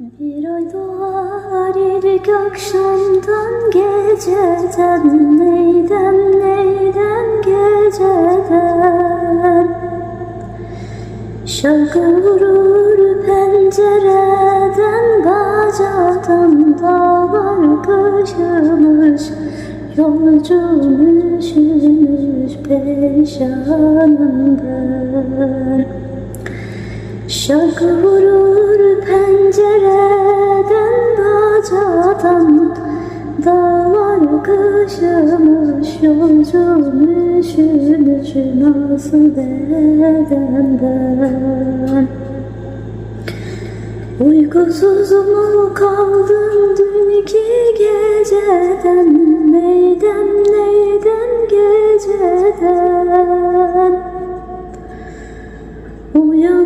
Bir ay doğar ilk akşamdan geceden. Neyden neyden geceden? Şarkı vurur pencereden Bacadan dağlar kışımış Yolcum üşümüş perişanım ben Şarkı vurur pencereden Dağlar kışımış yolcum üşümüş Nasıl eden ben Uykusuz mu kaldım dünkü geceden? Neyden neyden geceden? Uyan